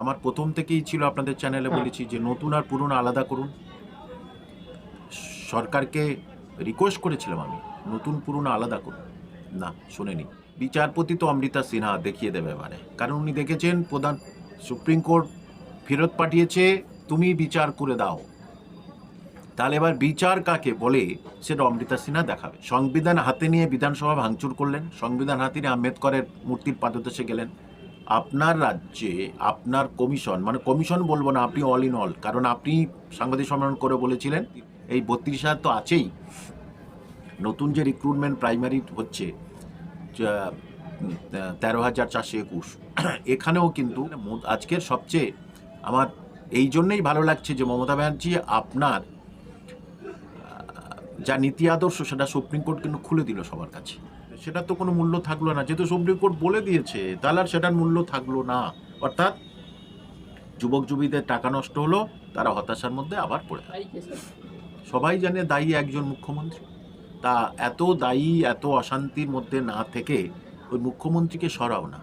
আমার প্রথম থেকেই ছিল আপনাদের চ্যানেলে। বলেছি যে নতুন আর পুরনো আলাদা করুন। সরকারকে রিকোয়েস্ট করেছিলাম আমি নতুন পুরনো আলাদা করুন। না শোনেনি। বিচারপতি তো অমৃতা সিনহা দেখিয়ে দেবে এবারে। কারণ উনি দেখেছেন প্রধান সুপ্রিম কোর্ট ফেরত পাঠিয়েছে তুমি বিচার করে দাও। তাহলে এবার বিচার কাকে বলে সেটা অমৃতা সিনহা দেখাবে। সংবিধান হাতে নিয়ে বিধানসভা ভাঙচুর করলেন। সংবিধান হাতে নিয়ে আম্বেদকরের মূর্তির পাদদেশে গেলেন। আপনার রাজ্যে আপনার কমিশন মানে কমিশন বলব না, আপনি অল ইন অল কারণ আপনি সাংবাদিক সম্মেলন করে বলেছিলেন, এই বত্রিশ হাজার তো আছেই। নতুন যে রিক্রুটমেন্ট প্রাইমারি হচ্ছে তেরো হাজার চারশো একুশ, এখানেও কিন্তু আজকের সবচেয়ে আমার এই জন্যেই ভালো লাগছে যে মমতা ব্যানার্জি আপনার যা নীতি আদর্শ সেটা সুপ্রিম কোর্ট কিন্তু খুলে দিল সবার কাছে। সেটা তো কোনো মূল্য থাকল না। যেহেতু সুপ্রিম কোর্ট বলে দিয়েছে তাহলে আর সেটার মূল্য থাকল না। অর্থাৎ যুবক যুবীদের টাকা নষ্ট হলো তারা হতাশার মধ্যে আবার পড়ে। সবাই জানে দায়ী একজন মুখ্যমন্ত্রী। তা এত দায়ী এত অশান্তির মধ্যে না থেকে ওই মুখ্যমন্ত্রীকে সরাও না।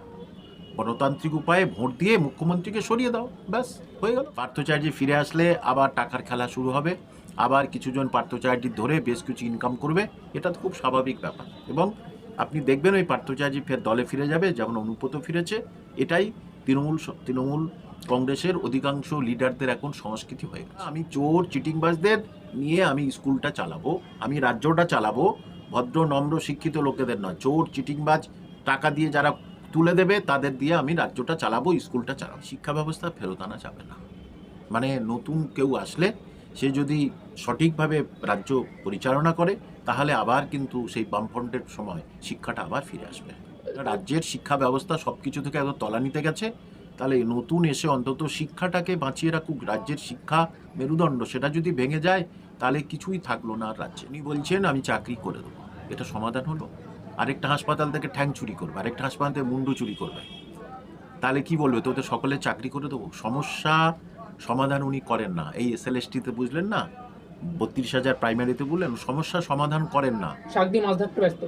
গণতান্ত্রিক উপায়ে ভোট দিয়ে মুখ্যমন্ত্রীকে সরিয়ে দাও। ব্যাস হয়ে গেল। পার্থচার্য ফিরে আসলে আবার টাকার খেলা শুরু হবে। আবার কিছুজন পার্থচার্য ধরে বেশ কিছু ইনকাম করবে। এটা তো খুব স্বাভাবিক ব্যাপার। এবং আপনি দেখবেন ওই পার্থ পার্থচার্য ফের দলে ফিরে যাবে যেমন অনুব্রত ফিরেছে। এটাই তৃণমূল তৃণমূল কংগ্রেসের অধিকাংশ লিডারদের এখন সংস্কৃতি হয়ে গেছে। আমি চোর, চিটিংবাজদের নিয়ে আমি স্কুলটা চালাবো, আমি রাজ্যটা চালাবো, ভদ্র, নম্র, শিক্ষিত লোকেদের নয়। চোর, চিটিংবাজ, টাকা দিয়ে যারা তুলে দেবে, তাদের দিয়ে আমি রাজ্যটা চালাবো, স্কুলটা চালাবো। শিক্ষা ব্যবস্থা ফেরত আনা যাবে না। মানে নতুন কেউ আসলে সে যদি সঠিকভাবে রাজ্য পরিচালনা করে তাহলে আবার কিন্তু সেই বামফ্রন্টের সময় শিক্ষাটা আবার ফিরে আসবে। রাজ্যের শিক্ষা ব্যবস্থা সব কিছু থেকে একদম তলানিতে গেছে, তাহলে নতুন এসে অন্তত শিক্ষাটাকে বাঁচিয়ে রাখুক রাজ্যের শিক্ষা মেরুদণ্ড, সেটা যদি ভেঙে যায়, তাহলে কিছুই থাকল না আর রাজ্যে। উনি বলছেন, আমি চাকরি করে দেবো। এটা সমাধান হলো। আরেকটা হাসপাতাল থেকে ঠ্যাং চুরি করবে, আরেকটা হাসপাতাল থেকে মুন্ডু চুরি করবে। তাহলে কি বলবে? তো ওদের সকলে চাকরি করে দেবো? সমস্যা সমাধান উনি করেন না। এই এস এল বুঝলেন না বত্রিশ হাজার প্রাইমারিতে বললেন সমস্যা সমাধান করেন না।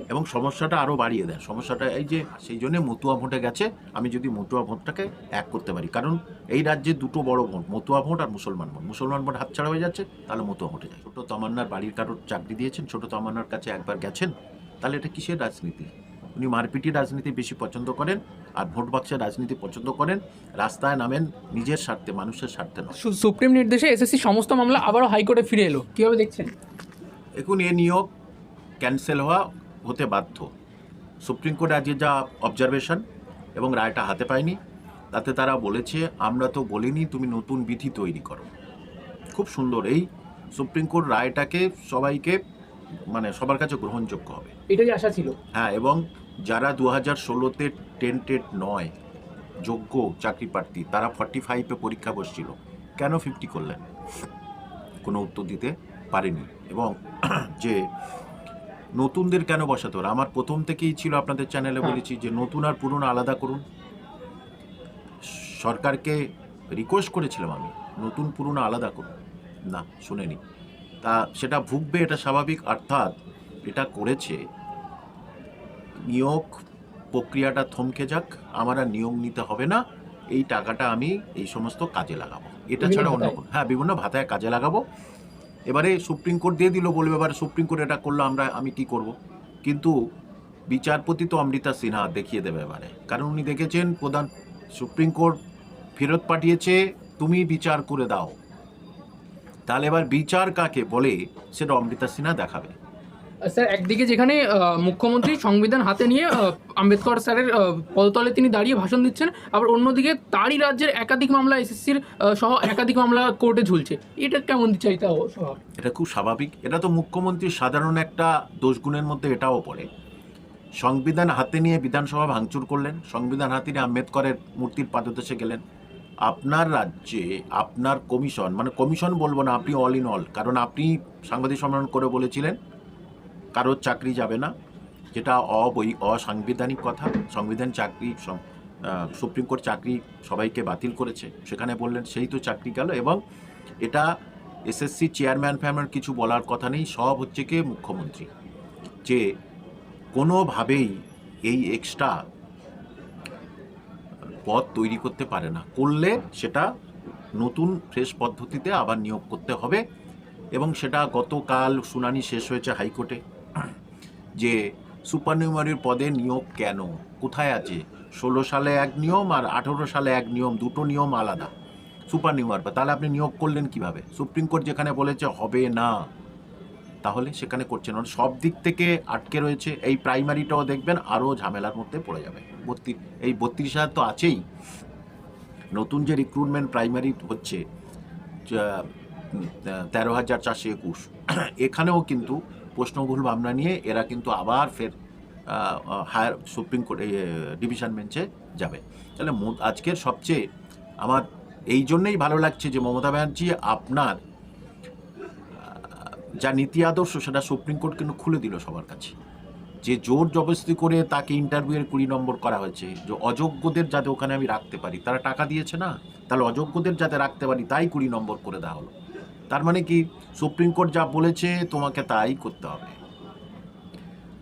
এবং সমস্যাটা আরও বাড়িয়ে দেন। সমস্যাটা এই যে সেই জন্য মতুয়া ভোটে গেছে আমি যদি মতুয়া ভোটটাকে এক করতে পারি। কারণ এই রাজ্যে দুটো বড় ভোট মতুয়া ভোট আর মুসলমান ভোট। মুসলমান ভোট হাতছাড়া হয়ে যাচ্ছে তাহলে মতুয়া ভোটে যায় ছোটো তামান্নার বাড়ির কারোর চাকরি দিয়েছেন ছোটো তামান্নার কাছে একবার গেছেন তাহলে এটা কিসের রাজনীতি? উনি মারপিটি রাজনীতি বেশি পছন্দ করেন আর ভোট বাক্সের রাজনীতি পছন্দ করেন। রাস্তায় নামেন নিজের স্বার্থে মানুষের স্বার্থে নয়। সুপ্রিম নির্দেশে এসএসসি সমস্ত মামলা আবারও হাইকোর্টে ফিরে এলো। কীভাবে দেখছেন? এখন এ নিয়োগ ক্যান্সেল হওয়া হতে বাধ্য। সুপ্রিম কোর্ট আজকে যা অবজারভেশন এবং রায়টা হাতে পায়নি তাতে তারা বলেছে আমরা তো বলিনি তুমি নতুন বিধি তৈরি করো। খুব সুন্দর। এই সুপ্রিম কোর্ট রায়টাকে সবাইকে মানে সবার কাছে গ্রহণযোগ্য হবে। এটাই আশা ছিল। হ্যাঁ এবং যারা দু হাজার ষোলোতে টেন্টেড নয় যোগ্য চাকরি প্রার্থী তারা ফর্টি ফাইভে পরীক্ষা বসছিল। কেন ফিফটি করলেন? কোনো উত্তর দিতে পারেনি। এবং যে নতুনদের কেন বসাতে হবে আমার প্রথম থেকেই ছিল আপনাদের চ্যানেলে। বলেছি যে নতুন আর পুরনো আলাদা করুন। সরকারকে রিকোয়েস্ট করেছিলাম আমি নতুন পুরনো আলাদা করুন। না শুনেনি। তা সেটা ভুগবে এটা স্বাভাবিক। অর্থাৎ এটা করেছে নিয়োগ প্রক্রিয়াটা থমকে যাক আমার আর নিয়োগ নিতে হবে না এই টাকাটা আমি এই সমস্ত কাজে লাগাবো। এটা ছাড়া অন্য হ্যাঁ বিভিন্ন ভাতায় কাজে লাগাবো। এবারে সুপ্রিম কোর্ট দিয়ে দিল বলবে এবারে সুপ্রিম কোর্ট এটা করল আমরা আমি কি করব? কিন্তু বিচারপতি তো অমৃতা সিনহা দেখিয়ে দেবে এবারে। কারণ উনি দেখেছেন প্রধান সুপ্রিম কোর্ট ফেরত পাঠিয়েছে তুমি বিচার করে দাও। তাহলে এবার বিচার কাকে বলে সেটা অমৃতা সিনহা দেখাবে। স্যার, একদিকে যেখানে মুখ্যমন্ত্রী সংবিধান হাতে নিয়ে আম্বেদকর স্যারের পদতলে তিনি দাঁড়িয়ে ভাষণ দিচ্ছেন, আবার অন্যদিকে তারই রাজ্যের একাধিক মামলা এসএসসির সহ একাধিক মামলা কোর্টে ঝুলছে। এটা কেমন চাইতে এটা খুব স্বাভাবিক। এটা তো মুখ্যমন্ত্রীর সাধারণ একটা দোষগুণের মধ্যে এটাও পড়ে। সংবিধান হাতে নিয়ে বিধানসভা ভাঙচুর করলেন, সংবিধান হাতে নিয়ে আম্বেদকরের মূর্তির পাদদেশে গেলেন। আপনার রাজ্যে আপনার কমিশন মানে কমিশন বলব না, আপনি অল ইন অল কারণ আপনি সাংবাদিক সম্মেলন করে বলেছিলেন কারোর চাকরি যাবে না, যেটা অবৈ অসাংবিধানিক কথা। সংবিধান চাকরি সুপ্রিম কোর্ট চাকরি সবাইকে বাতিল করেছে। সেখানে বললেন, সেই তো চাকরি গেল। এবং এটা এসএসসি চেয়ারম্যান ফ্যামের কিছু বলার কথা নেই, সব হচ্ছে কি মুখ্যমন্ত্রী। যে কোনোভাবেই এই এক্সট্রা পদ তৈরি করতে পারে না। করলে সেটা নতুন, ফ্রেশ পদ্ধতিতে আবার নিয়োগ করতে হবে এবং সেটা গতকাল শুনানি শেষ হয়েছে হাইকোর্টে। যে সুপারনিউমারির পদে নিয়োগ কেন? কোথায় আছে? ষোলো সালে এক নিয়ম আর আঠেরো সালে এক নিয়ম, দুটো নিয়ম আলাদা। সুপারনিউমার তাহলে আপনি নিয়োগ করলেন কীভাবে? সুপ্রিম কোর্ট যেখানে বলেছে হবে না, তাহলে সেখানে করছেন মানে সব দিক থেকে আটকে রয়েছে, এই প্রাইমারিটাও দেখবেন, আরও ঝামেলার মধ্যে পড়ে যাবে। বত্রি এই বত্রিশ হাজার তো আছেই। নতুন যে রিক্রুটমেন্ট প্রাইমারি হচ্ছে তেরো হাজার চারশো একুশ। এখানেও কিন্তু প্রশ্নভুল মামলা নিয়ে এরা কিন্তু আবার ফের হায়ার সুপ্রিম কোর্ট ডিভিশন বেঞ্চে যাবে। তাহলে আজকের সবচেয়ে আমার এই জন্যেই ভালো লাগছে যে মমতা ব্যানার্জি আপনার যা নীতি আদর্শ সেটা সুপ্রিম কোর্ট কিন্তু খুলে দিল সবার কাছে। যে জোর জবরদস্তি করে তাকে ইন্টারভিউয়ের কুড়ি নম্বর করা হয়েছে, যে অযোগ্যদের যাতে ওখানে আমি রাখতে পারি, তারা টাকা দিয়েছে না? তাহলে অযোগ্যদের যাতে রাখতে পারি, তাই কুড়ি নম্বর করে দেওয়া হলো। তার মানে কি? সুপ্রিম কোর্ট যা বলেছে তোমাকে তাই করতে হবে।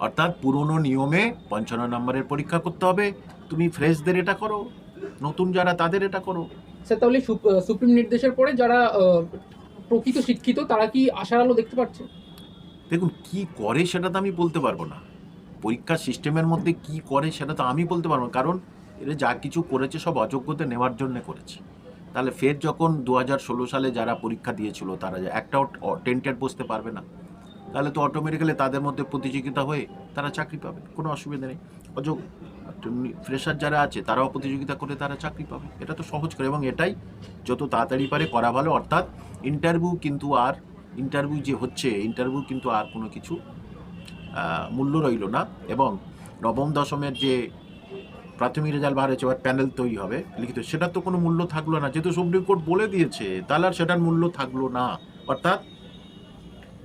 অর্থাৎ পুরনো নিয়মে পঞ্চান্ন নম্বরের পরীক্ষা করতে হবে। তুমি ফ্রেশদের এটা করো নতুন যারা তাদের এটা করো। স্যার তাহলে সুপ্রিম নির্দেশের পরে যারা প্রকৃত শিক্ষিত তারা কি আশার আলো দেখতে পাচ্ছে? দেখুন কি করে সেটা তো আমি বলতে পারব না। পরীক্ষা সিস্টেমের মধ্যে কি করে সেটা তো আমি বলতে পারব না। কারণ এরা যা কিছু করেছে সব অযোগ্যদের নেওয়ার জন্য করেছে। তাহলে ফের যখন দু হাজার ষোলো সালে যারা পরীক্ষা দিয়েছিল তারা একটাও টেন্টেড বসতে পারবে না। তাহলে তো অটোমেটিক্যালি তাদের মধ্যে প্রতিযোগিতা হয়ে তারা চাকরি পাবে, কোনো অসুবিধা নেই। অযোগ ফ্রেশার যারা আছে তারাও প্রতিযোগিতা করে তারা চাকরি পাবে। এটা তো সহজ করে, এবং এটাই যত তাড়াতাড়ি পারে করা ভালো। অর্থাৎ ইন্টারভিউ কিন্তু আর ইন্টারভিউ যে হচ্ছে ইন্টারভিউ কিন্তু আর কোনো কিছু মূল্য রইল না। এবং নবম দশমের যে প্রাথমিক রেজাল্ট বার হয়েছে এবার প্যানেল তৈরি হবে লিখিত। সেটার তো কোনো মূল্য থাকল না। যেহেতু সুপ্রিম কোর্ট বলে দিয়েছে তাহলে আর সেটার মূল্য থাকল না। অর্থাৎ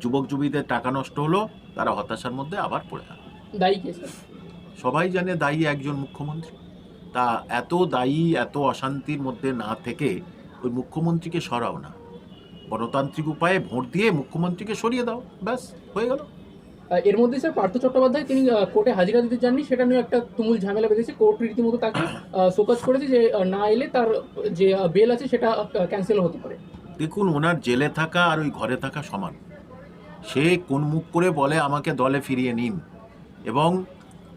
যুবক যুবীদের টাকা নষ্ট হলো তারা হতাশার মধ্যে আবার পড়ে গেল সবাই জানে দায়ী একজন মুখ্যমন্ত্রী। তা এত দায়ী এত অশান্তির মধ্যে না থেকে ওই মুখ্যমন্ত্রীকে সরাও না। গণতান্ত্রিক উপায়ে ভোট দিয়ে মুখ্যমন্ত্রীকে সরিয়ে দাও। ব্যাস হয়ে গেল। এর মধ্যে স্যার পার্থ চট্টোপাধ্যায়, তিনি কোর্টে হাজিরা দিতে যাননি, সেটা নিয়ে একটা তুমুল ঝামেলা বেঁধেছে। কোর্ট রীতিমতো তাকে শোকাজ করেছে যে না এলে তার যে বেল আছে সেটা ক্যান্সেল হতে পারে। দেখুন, ওনার জেলে থাকা আর ওই ঘরে থাকা সমান। সে কোন মুখ করে বলে, আমাকে দলে ফিরিয়ে নিন। এবং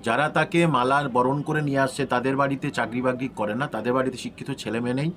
যারা তাকে মালার বরণ করে নিয়ে আসছে, তাদের বাড়িতে চাকরি বাকরি করে না, তাদের বাড়িতে শিক্ষিত ছেলে মেয়ে নেই।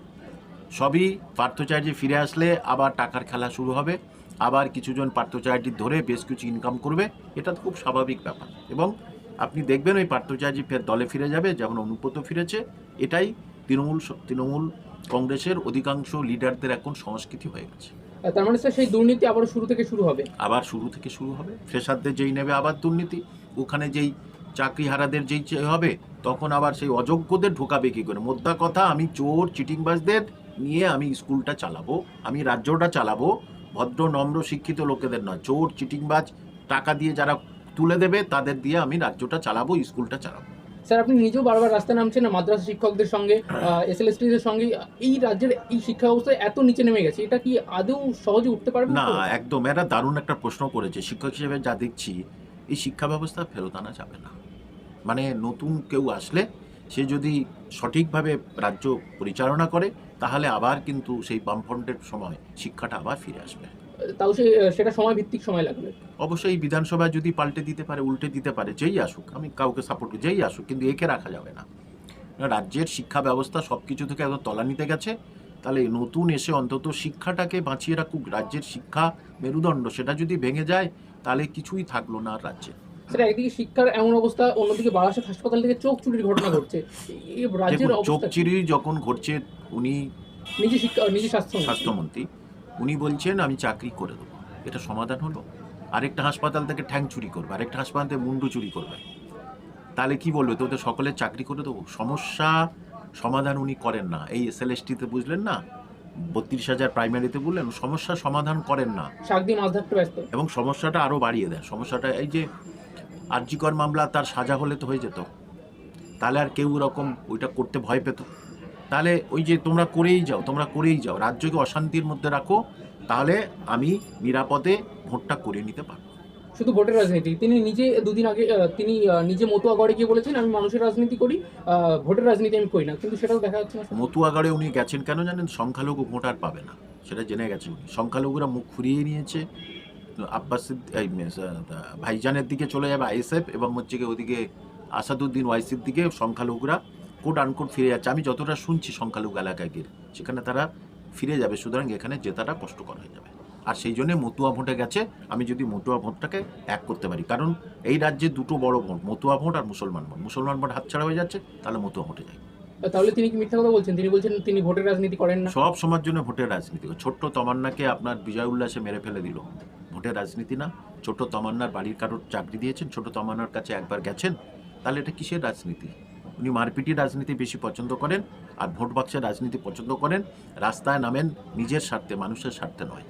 সবই পার্থচার্যে ফিরে আসলে আবার টাকার খেলা শুরু হবে। আবার কিছুজন পার্থচার্যি ধরে বেশ কিছু ইনকাম করবে এটা তো খুব স্বাভাবিক ব্যাপার। এবং আপনি দেখবেন ওই পার্থচার্যি ফের দলে ফিরে যাবে যেমন অনুব্রত ফিরেছে। এটাই তৃণমূল তৃণমূল কংগ্রেসের অধিকাংশ লিডারদের এখন সংস্কৃতি হয়ে গেছে। তার মানে সেই দুর্নীতি আবার শুরু থেকে শুরু হবে? আবার শুরু থেকে শুরু হবে। ফ্রেশারদের যেই নেবে আবার দুর্নীতি। ওখানে যেই চাকরি হারাদের যেই হবে তখন আবার সেই অযোগ্যদের ঢোকাবে কী করে? মোদ্দা কথা আমি চোর চিটিংবাজদের নিয়ে আমি স্কুলটা চালাবো আমি রাজ্যটা চালাবো ভদ্র নম্র শিক্ষিত লোকেদের নয়। চোর চিটিংবাজ টাকা দিয়ে যারা তুলে দেবে তাদের দিয়ে আমি রাজ্যটা চালাবো স্কুলটা চালাবো। স্যার আপনি নিজেও বারবার রাস্তায় নামছেন মাদ্রাসা শিক্ষকদের সঙ্গে এস এল এর সঙ্গে। এই রাজ্যের এই শিক্ষা ব্যবস্থা এত নিচে নেমে গেছে এটা কি আদৌ সহজে উঠতে পারবে না একদম এরা দারুণ একটা প্রশ্ন করেছে। শিক্ষক হিসেবে যা দেখছি এই শিক্ষা ব্যবস্থা ফেরত আনা যাবে না। মানে নতুন কেউ আসলে সে যদি সঠিকভাবে রাজ্য পরিচালনা করে তাহলে আবার কিন্তু সেই বামফ্রন্টের সময় শিক্ষাটা আবার ফিরে আসবে। তাও সে সেটা সময় ভিত্তিক সময় লাগবে? অবশ্যই বিধানসভায় যদি পাল্টে দিতে পারে উল্টে দিতে পারে যেই আসুক আমি কাউকে সাপোর্ট করি যেই আসুক কিন্তু একে রাখা যাবে না। রাজ্যের শিক্ষা ব্যবস্থা সব কিছু থেকে একদম তলানিতে গেছে তাহলে নতুন এসে অন্তত শিক্ষাটাকে বাঁচিয়ে রাখুক। রাজ্যের শিক্ষা মেরুদণ্ড সেটা যদি ভেঙে যায় তাহলে কিছুই থাকল না আর রাজ্যে। স্যার একদিকে শিক্ষার এমন অবস্থা অন্যদিকে বারাসাত হাসপাতাল থেকে চোখ চুরির ঘটনা ঘটছে। এই রাজ্যের চোখ? চিরি যখন ঘটছে উনি নিজে শিক্ষা নিজে স্বাস্থ্য স্বাস্থ্যমন্ত্রী। উনি বলছেন আমি চাকরি করে দেবো। এটা সমাধান হলো। আরেকটা হাসপাতাল থেকে ঠ্যাং চুরি করবে আরেকটা হাসপাতাল থেকে মুন্ডু চুরি করবে। তাহলে কি বলবে? তোদের সকলের চাকরি করে দেবো? সমস্যা সমাধান উনি করেন না। এই এস এল বুঝলেন না? বত্রিশ হাজার প্রাইমারিতে বললেন সমস্যা সমাধান করেন না। এবং সমস্যাটা আরও বাড়িয়ে দেয়। সমস্যাটা এই যে আর্যিকর মামলা তার সাজা হলে তো হয়ে যেত। তাহলে আর কেউ ওরকম ওইটা করতে ভয় পেত। তাহলে ওই যে তোমরা করেই যাও তোমরা করেই যাও রাজ্যকে অশান্তির মধ্যে রাখো তাহলে আমি নিরাপদে ভোটটা করে নিতে পারব। শুধু ভোটের রাজনীতি তিনি নিজে দুদিন আগে তিনি নিজে মতুয়াগড়ে গিয়ে বলেছেন আমি মানুষের রাজনীতি করি ভোটের রাজনীতি আমি করি না। কিন্তু সেটাও দেখা যাচ্ছে না। মতুয়াগড়ে উনি গেছেন কেন জানেন? সংখ্যালঘু ভোট আর পাবে না। সেটা জেনে গেছে উনি। সংখ্যালঘুরা মুখ ফুরিয়ে নিয়েছে। আব্বাস ভাইজানের দিকে চলে যাবে আইএসএফ এবং হচ্ছে গিয়ে ওদিকে আসাদুদ্দিন ওয়াইসির দিকে সংখ্যালঘুরা কোট আনকোট ফিরে যাচ্ছে। আমি যতটা শুনছি সংখ্যালঘু এলাকায় গিয়ে, সেখানে তারা ফিরে যাবে, সুতরাং এখানে জেতাটা কষ্টকর হয়ে যাবে। আর সেই জন্য মতুয়া ভোটে গেছে, আমি যদি মতুয়া ভোটটাকে এক করতে পারি। কারণ এই রাজ্যে দুটো বড় ভোট, মতুয়া ভোট আর মুসলমান ভোট। মুসলমান ভোট হাতছাড়া হয়ে যাচ্ছে, তাহলে মতুয়া ভোটে যাই। তাহলে তিনি কি মিথ্যা কথা বলছেন? তিনি বলছেন তিনি ভোটের রাজনীতি করেন না। সব সময়ের জন্য ভোটের রাজনীতি। ছোট্ট তমান্নাকে আপনার বিজয় উল্লাসে মেরে ফেলে দিল। ভোটের রাজনীতি না। ছোট তমান্নার বাড়ির কারোর চাকরি দিয়েছেন। ছোট তমান্নার কাছে একবার গেছেন। তাহলে এটা কিসের রাজনীতি? উনি মারপিটি রাজনীতি বেশি পছন্দ করেন আর ভোট বাক্সের রাজনীতি পছন্দ করেন। রাস্তায় নামেন নিজের স্বার্থে, মানুষের স্বার্থে নয়।